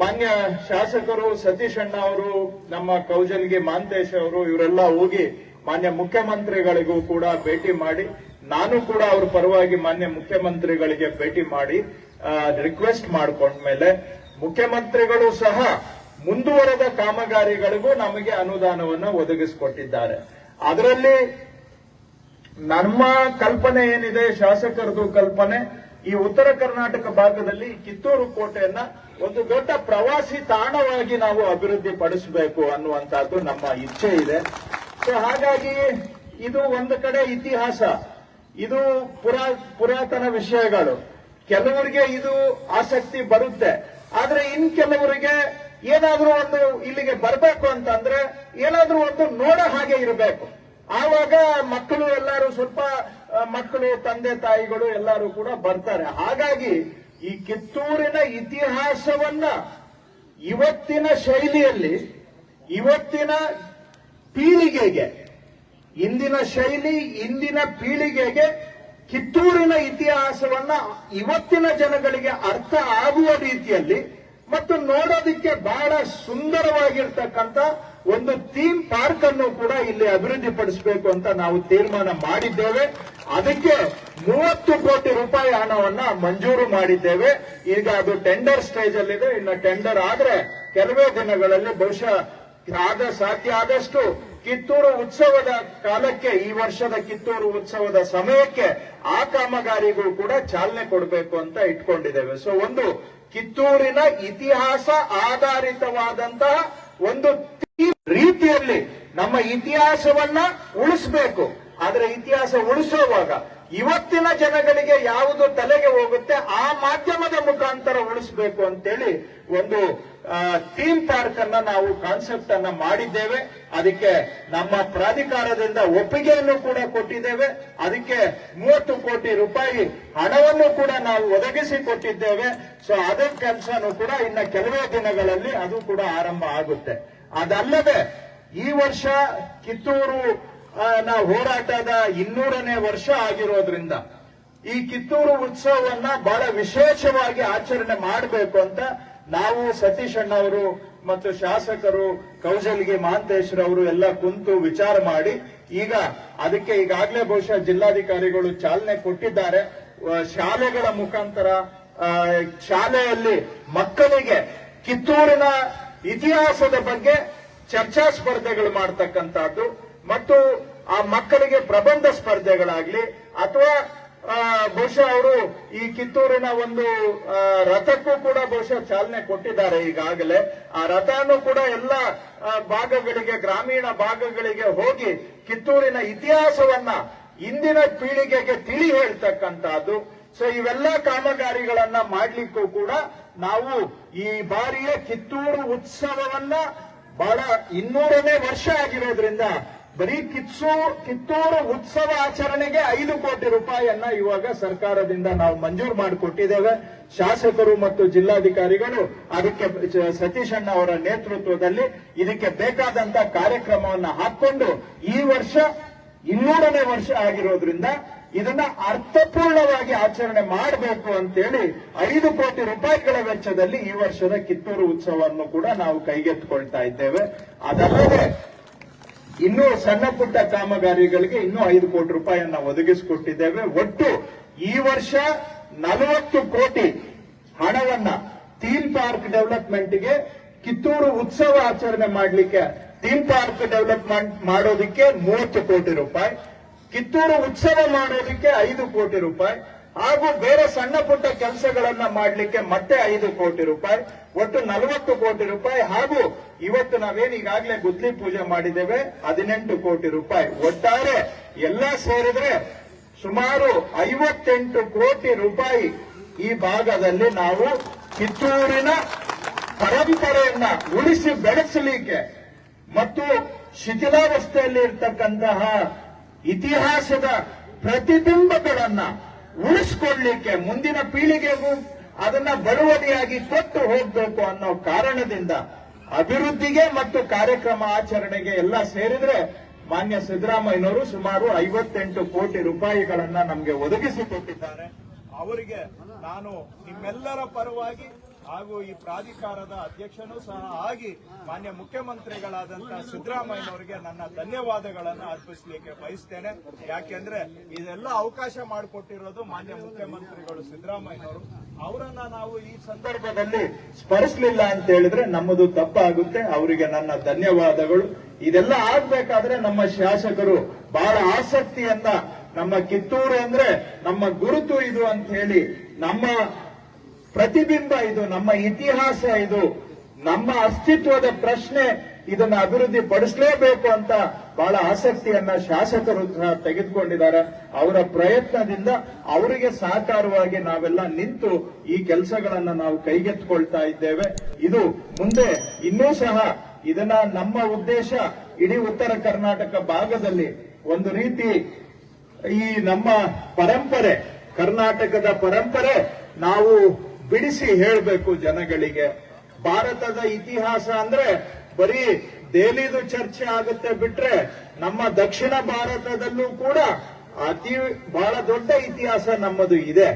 ಮಾನ್ಯ ಶಾಸಕರು ಸತೀಶ್ ಅಣ್ಣ ಅವರು, ನಮ್ಮ ಕೌಜಲ್ಗಿ ಮಾಂತೇಶ್ ಅವರು, ಇವರೆಲ್ಲ ಹೋಗಿ ಮಾನ್ಯ ಮುಖ್ಯಮಂತ್ರಿಗಳಿಗೂ ಕೂಡ ಭೇಟಿ ಮಾಡಿ, ನಾನು ಕೂಡ ಅವ್ರ ಪರವಾಗಿ ಮಾನ್ಯ ಮುಖ್ಯಮಂತ್ರಿಗಳಿಗೆ ಭೇಟಿ ಮಾಡಿ ರಿಕ್ವೆಸ್ಟ್ ಮಾಡ್ಕೊಂಡ್ಮೇಲೆ ಮುಖ್ಯಮಂತ್ರಿಗಳು ಸಹ ಮುಂದುವರೆದ ಕಾಮಗಾರಿಗಳಿಗೂ ನಮಗೆ ಅನುದಾನವನ್ನು ಒದಗಿಸಿಕೊಟ್ಟಿದ್ದಾರೆ. ಅದರಲ್ಲಿ ನಮ್ಮ ಕಲ್ಪನೆ ಏನಿದೆ ಶಾಸಕರದು ಕಲ್ಪನೆ ಈ ಉತ್ತರ ಕರ್ನಾಟಕ ಭಾಗದಲ್ಲಿ ಕಿತ್ತೂರು ಕೋಟೆಯನ್ನ ಒಂದು ದೊಡ್ಡ ಪ್ರವಾಸಿ ತಾಣವಾಗಿ ನಾವು ಅಭಿವೃದ್ಧಿ ಪಡಿಸಬೇಕು ಅನ್ನುವಂತಹದ್ದು ನಮ್ಮ ಇಚ್ಛೆ ಇದೆ. ಸೊ ಹಾಗಾಗಿ ಇದು ಒಂದು ಕಡೆ ಇತಿಹಾಸ, ಇದು ಪುರಾ, ಪುರಾತನ ವಿಷಯಗಳು. ಕೆಲವರಿಗೆ ಇದು ಆಸಕ್ತಿ ಬರುತ್ತೆ. ಆದ್ರೆ ಇನ್ ಕೆಲವರಿಗೆ ಏನಾದ್ರೂ ಒಂದು ಇಲ್ಲಿಗೆ ಬರಬೇಕು ಅಂತಂದ್ರೆ ಏನಾದ್ರೂ ಒಂದು ನೋಡ ಹಾಗೆ ಇರಬೇಕು. ಆವಾಗ ಮಕ್ಕಳು ಎಲ್ಲರೂ ಸ್ವಲ್ಪ ಮಕ್ಕಳು, ತಂದೆ, ತಾಯಿಗಳು ಎಲ್ಲರೂ ಕೂಡ ಬರ್ತಾರೆ. ಹಾಗಾಗಿ ಈ ಕಿತ್ತೂರಿನ ಇತಿಹಾಸವನ್ನ ಇವತ್ತಿನ ಶೈಲಿಯಲ್ಲಿ, ಇವತ್ತಿನ ಪೀಳಿಗೆಗೆ, ಇಂದಿನ ಶೈಲಿ, ಇಂದಿನ ಪೀಳಿಗೆಗೆ ಕಿತ್ತೂರಿನ ಇತಿಹಾಸವನ್ನ ಇವತ್ತಿನ ಜನಗಳಿಗೆ ಅರ್ಥ ಆಗುವ ರೀತಿಯಲ್ಲಿ ಮತ್ತು ನೋಡೋದಿಕ್ಕೆ ಬಹಳ ಸುಂದರವಾಗಿರ್ತಕ್ಕಂಥ ಒಂದು ಥೀಮ್ ಪಾರ್ಕ್ ಅನ್ನು ಕೂಡ ಇಲ್ಲಿ ಅಭಿವೃದ್ಧಿಪಡಿಸಬೇಕು ಅಂತ ನಾವು ತೀರ್ಮಾನ ಮಾಡಿದ್ದೇವೆ. ಅದಕ್ಕೆ ಮೂವತ್ತು ಕೋಟಿ ರೂಪಾಯಿ ಹಣವನ್ನ ಮಂಜೂರು ಮಾಡಿದ್ದೇವೆ. ಈಗ ಅದು ಟೆಂಡರ್ ಸ್ಟೇಜ್ ಅಲ್ಲಿದೆ. ಇನ್ನು ಟೆಂಡರ್ ಆದ್ರೆ ಕೆಲವೇ ದಿನಗಳಲ್ಲಿ ಬಹುಶಃ ಆದ ಸಾಧ್ಯ ಆದಷ್ಟು ಕಿತ್ತೂರು ಉತ್ಸವದ ಕಾಲಕ್ಕೆ, ಈ ವರ್ಷದ ಕಿತ್ತೂರು ಉತ್ಸವದ ಸಮಯಕ್ಕೆ ಆ ಕಾಮಗಾರಿಗೂ ಕೂಡ ಚಾಲನೆ ಕೊಡಬೇಕು ಅಂತ ಇಟ್ಕೊಂಡಿದ್ದೇವೆ. ಸೊ ಒಂದು ಕಿತ್ತೂರಿನ ಇತಿಹಾಸ ಆಧಾರಿತವಾದಂತಹ ಒಂದು ರೀತಿಯಲ್ಲಿ ನಮ್ಮ ಇತಿಹಾಸವನ್ನ ಉಳಿಸಬೇಕು. ಆದ್ರೆ ಇತಿಹಾಸ ಉಳಿಸುವಾಗ ಇವತ್ತಿನ ಜನಗಳಿಗೆ ಯಾವುದು ತಲೆಗೆ ಹೋಗುತ್ತೆ ಆ ಮಾಧ್ಯಮದ ಮುಖಾಂತರ ಉಳಿಸಬೇಕು ಅಂತೇಳಿ ಒಂದು ಥೀಮ್ ಪಾರ್ಕ್ ಅನ್ನ ನಾವು ಕಾನ್ಸೆಪ್ಟ್ ಅನ್ನ ಮಾಡಿದ್ದೇವೆ. ಅದಕ್ಕೆ ನಮ್ಮ ಪ್ರಾಧಿಕಾರದಿಂದ ಒಪ್ಪಿಗೆಯನ್ನು ಕೂಡ ಕೊಟ್ಟಿದ್ದೇವೆ. ಅದಕ್ಕೆ ಮೂವತ್ತು ಕೋಟಿ ರೂಪಾಯಿ ಹಣವನ್ನು ಕೂಡ ನಾವು ಒದಗಿಸಿ ಕೊಟ್ಟಿದ್ದೇವೆ. ಸೊ ಅದೇ ಕೆಲಸನೂ ಕೂಡ ಇನ್ನ ಕೆಲವೇ ದಿನಗಳಲ್ಲಿ ಅದು ಕೂಡ ಆರಂಭ ಆಗುತ್ತೆ. ಅದಲ್ಲದೆ ಈ ವರ್ಷ ಕಿತ್ತೂರು ಆ, ನ ಹೋರಾಟದ ಇನ್ನೂರನೇ ವರ್ಷ ಆಗಿರೋದ್ರಿಂದ ಈ ಕಿತ್ತೂರು ಉತ್ಸವವನ್ನ ಬಹಳ ವಿಶೇಷವಾಗಿ ಆಚರಣೆ ಮಾಡಬೇಕು ಅಂತ ನಾವು ಸತೀಶ್ ಅಣ್ಣವರು ಮತ್ತು ಶಾಸಕರು ಕೌಶಲ್ಗಿ ಮಹಾಂತೇಶ್ರವರು ಎಲ್ಲ ಕುಂತು ವಿಚಾರ ಮಾಡಿ ಈಗ ಅದಕ್ಕೆ ಈಗಾಗಲೇ ಬಹುಶಃ ಜಿಲ್ಲಾಧಿಕಾರಿಗಳು ಚಾಲನೆ ಕೊಟ್ಟಿದ್ದಾರೆ. ಶಾಲೆಗಳ ಮುಖಾಂತರ ಶಾಲೆಯಲ್ಲಿ ಮಕ್ಕಳಿಗೆ ಕಿತ್ತೂರಿನ ಇತಿಹಾಸದ ಬಗ್ಗೆ ಚರ್ಚಾ ಸ್ಪರ್ಧೆಗಳು ಮಾಡ್ತಕ್ಕಂಥದ್ದು. ಮತ್ತು ಆ ಮಕ್ಕಳಿಗೆ ಪ್ರಬಂಧ ಸ್ಪರ್ಧೆಗಳಾಗ್ಲಿ ಅಥವಾ ಬಹುಶಃ ಅವರು ಈ ಕಿತ್ತೂರಿನ ಒಂದು ರಥಕ್ಕೂ ಕೂಡ ಬಹುಶಃ ಚಾಲನೆ ಕೊಟ್ಟಿದ್ದಾರೆ ಈಗಾಗಲೇ. ಆ ರಥನೂ ಕೂಡ ಎಲ್ಲ ಭಾಗಗಳಿಗೆ, ಗ್ರಾಮೀಣ ಭಾಗಗಳಿಗೆ ಹೋಗಿ ಕಿತ್ತೂರಿನ ಇತಿಹಾಸವನ್ನ ಇಂದಿನ ಪೀಳಿಗೆಗೆ ತಿಳಿ ಹೇಳ್ತಕ್ಕಂತಹದ್ದು ಸೊ ಇವೆಲ್ಲ ಕಾಮಗಾರಿಗಳನ್ನ ಮಾಡ್ಲಿಕ್ಕೂ ಕೂಡ ನಾವು ಈ ಬಾರಿಯ ಕಿತ್ತೂರು ಉತ್ಸವವನ್ನ ಬಹಳ ಇನ್ನೂರನೇ ವರ್ಷ ಆಗಿರೋದ್ರಿಂದ ಬರೀ ಕಿತ್ಸೂ, ಕಿತ್ತೂರು ಉತ್ಸವ ಆಚರಣೆಗೆ ಐದು ಕೋಟಿ ರೂಪಾಯಿಯನ್ನ ಇವಾಗ ಸರ್ಕಾರದಿಂದ ನಾವು ಮಂಜೂರು ಮಾಡಿಕೊಟ್ಟಿದ್ದೇವೆ. ಶಾಸಕರು ಮತ್ತು ಜಿಲ್ಲಾಧಿಕಾರಿಗಳು, ಅದಕ್ಕೆ ಸತೀಶ್ ಅಣ್ಣ ಅವರ ನೇತೃತ್ವದಲ್ಲಿ ಇದಕ್ಕೆ ಬೇಕಾದಂತ ಕಾರ್ಯಕ್ರಮವನ್ನ ಹಾಕೊಂಡು ಈ ವರ್ಷ ಇನ್ನೂರನೇ ವರ್ಷ ಆಗಿರೋದ್ರಿಂದ ಇದನ್ನ ಅರ್ಥಪೂರ್ಣವಾಗಿ ಆಚರಣೆ ಮಾಡಬೇಕು ಅಂತೇಳಿ ಐದು ಕೋಟಿ ರೂಪಾಯಿಗಳ ವೆಚ್ಚದಲ್ಲಿ ಈ ವರ್ಷದ ಕಿತ್ತೂರು ಉತ್ಸವವನ್ನು ಕೂಡ ನಾವು ಕೈಗೆತ್ತಿಕೊಳ್ತಾ ಇದ್ದೇವೆ. ಅದಲ್ಲದೆ ಇನ್ನೂ ಸಣ್ಣ ಪುಟ್ಟ ಕಾಮಗಾರಿಗಳಿಗೆ ಇನ್ನೂ ಐದು ಕೋಟಿ ರೂಪಾಯಿಯನ್ನ ಒದಗಿಸಿಕೊಟ್ಟಿದ್ದೇವೆ. ಒಟ್ಟು ಈ ವರ್ಷ ನಲವತ್ತು ಕೋಟಿ ಹಣವನ್ನ ಥೀಮ್ ಪಾರ್ಕ್ ಡೆವಲಪ್ಮೆಂಟ್ಗೆ ಕಿತ್ತೂರು ಉತ್ಸವ ಆಚರಣೆ ಮಾಡಲಿಕ್ಕೆ ಥೀಮ್ ಪಾರ್ಕ್ ಡೆವಲಪ್ಮೆಂಟ್ ಮಾಡೋದಕ್ಕೆ ಮೂವತ್ತು ಕೋಟಿ ರೂಪಾಯಿ, ಕಿತ್ತೂರು ಉತ್ಸವ ಮಾಡೋದಕ್ಕೆ ಐದು ಕೋಟಿ ರೂಪಾಯಿ, ಹಾಗೂ ಬೇರೆ ಸಣ್ಣ ಪುಟ್ಟ ಕೆಲಸಗಳನ್ನ ಮಾಡಲಿಕ್ಕೆ ಮತ್ತೆ ಐದು ಕೋಟಿ ರೂಪಾಯಿ, ಒಟ್ಟು ನಲವತ್ತು ಕೋಟಿ ರೂಪಾಯಿ, ಹಾಗೂ ಇವತ್ತು ನಾವೇನು ಈಗಾಗಲೇ ಗುದ್ಲಿ ಪೂಜೆ ಮಾಡಿದ್ದೇವೆ, ಹದಿನೆಂಟು ಕೋಟಿ ರೂಪಾಯಿ. ಒಟ್ಟಾರೆ ಎಲ್ಲ ಸೇರಿದ್ರೆ ಸುಮಾರು ಐವತ್ತೆಂಟು ಕೋಟಿ ರೂಪಾಯಿ ಈ ಭಾಗದಲ್ಲಿ ನಾವು ಕಿತ್ತೂರಿನ ಪರಂಪರೆಯನ್ನ ಉಳಿಸಿ ಬೆಳೆಸಲಿಕ್ಕೆ ಮತ್ತು ಶಿಥಿಲಾವಸ್ಥೆಯಲ್ಲಿ ಇರ್ತಕ್ಕಂತಹ ಇತಿಹಾಸದ ಪ್ರತಿಬಿಂಬಗಳನ್ನ ಉಳಿಸ್ಕೊಳ್ಳಿಕ್ಕೆ ಮುಂದಿನ ಪೀಳಿಗೆಗೂ ಅದನ್ನ ಬಳುವಳಿಯಾಗಿ ಕೊಟ್ಟು ಹೋಗ್ಬೇಕು ಅನ್ನೋ ಕಾರಣದಿಂದ ಅಭಿವೃದ್ಧಿಗೆ ಮತ್ತು ಕಾರ್ಯಕ್ರಮ ಆಚರಣೆಗೆ ಎಲ್ಲ ಸೇರಿದ್ರೆ ಮಾನ್ಯ ಸಿದ್ದರಾಮಯ್ಯನವರು ಸುಮಾರು ಐವತ್ತೆಂಟು ಕೋಟಿ ರೂಪಾಯಿಗಳನ್ನ ನಮಗೆ ಒದಗಿಸಿಕೊಟ್ಟಿದ್ದಾರೆ ಅವರಿಗೆ ನಾನು ನಿಮ್ಮೆಲ್ಲರ ಪರವಾಗಿ ಹಾಗೂ ಈ ಪ್ರಾಧಿಕಾರದ ಅಧ್ಯಕ್ಷನೂ ಸಹ ಆಗಿ ಮಾನ್ಯ ಮುಖ್ಯಮಂತ್ರಿಗಳಾದಂತಹ ಸಿದ್ದರಾಮಯ್ಯನವರಿಗೆ ನನ್ನ ಧನ್ಯವಾದಗಳನ್ನು ಅರ್ಪಿಸಲಿಕ್ಕೆ ಬಯಸ್ತೇನೆ. ಯಾಕೆಂದ್ರೆ ಇದೆಲ್ಲ ಅವಕಾಶ ಮಾಡಿಕೊಟ್ಟಿರೋದು ಮಾನ್ಯ ಮುಖ್ಯಮಂತ್ರಿಗಳು ಸಿದ್ದರಾಮಯ್ಯನವರು. ಅವರನ್ನ ನಾವು ಈ ಸಂದರ್ಭದಲ್ಲಿ ಸ್ಮರಿಸಲಿಲ್ಲ ಅಂತ ಹೇಳಿದ್ರೆ ನಮ್ಮದು ತಪ್ಪಾಗುತ್ತೆ. ಅವರಿಗೆ ನನ್ನ ಧನ್ಯವಾದಗಳು. ಇದೆಲ್ಲ ಆಗ್ಬೇಕಾದ್ರೆ ನಮ್ಮ ಶಾಸಕರು ಬಹಳ ಆಸಕ್ತಿಯನ್ನ ನಮ್ಮ ಕಿತ್ತೂರು ಅಂದ್ರೆ ನಮ್ಮ ಗುರುತು ಇದು ಅಂತ ಹೇಳಿ, ನಮ್ಮ ಪ್ರತಿಬಿಂಬ ಇದು, ನಮ್ಮ ಇತಿಹಾಸ ಇದು, ನಮ್ಮ ಅಸ್ತಿತ್ವದ ಪ್ರಶ್ನೆ ಇದನ್ನ ಅಭಿವೃದ್ಧಿ ಪಡಿಸಲೇಬೇಕು ಅಂತ ಬಹಳ ಆಸಕ್ತಿಯನ್ನ ಶಾಸಕರು ತೆಗೆದುಕೊಂಡಿದ್ದಾರೆ. ಅವರ ಪ್ರಯತ್ನದಿಂದ ಅವರಿಗೆ ಸಹಕಾರವಾಗಿ ನಾವೆಲ್ಲ ನಿಂತು ಈ ಕೆಲಸಗಳನ್ನ ನಾವು ಕೈಗೆತ್ತಿಕೊಳ್ತಾ ಇದ್ದೇವೆ. ಇದು ಮುಂದೆ ಇನ್ನೂ ಸಹ ಇದನ್ನ ನಮ್ಮ ಉದ್ದೇಶ ಇಡೀ ಉತ್ತರ ಕರ್ನಾಟಕ ಭಾಗದಲ್ಲಿ ಒಂದು ರೀತಿ ಈ ನಮ್ಮ ಪರಂಪರೆ, ಕರ್ನಾಟಕದ ಪರಂಪರೆ ನಾವು ಬಿಡಿಸಿ ಹೇಳಬೇಕು ಜನಗಳಿಗೆ. ಭಾರತದ ಇತಿಹಾಸ ಅಂದ್ರೆ ಬರೀ ದೆಹಲಿದು ಚರ್ಚೆ ಆಗುತ್ತೆ ಬಿಟ್ರೆ ನಮ್ಮ ದಕ್ಷಿಣ ಭಾರತದಲ್ಲೂ ಕೂಡ ಅತಿ ಬಹಳ ದೊಡ್ಡ ಇತಿಹಾಸ ನಮ್ಮದು ಇದೆ.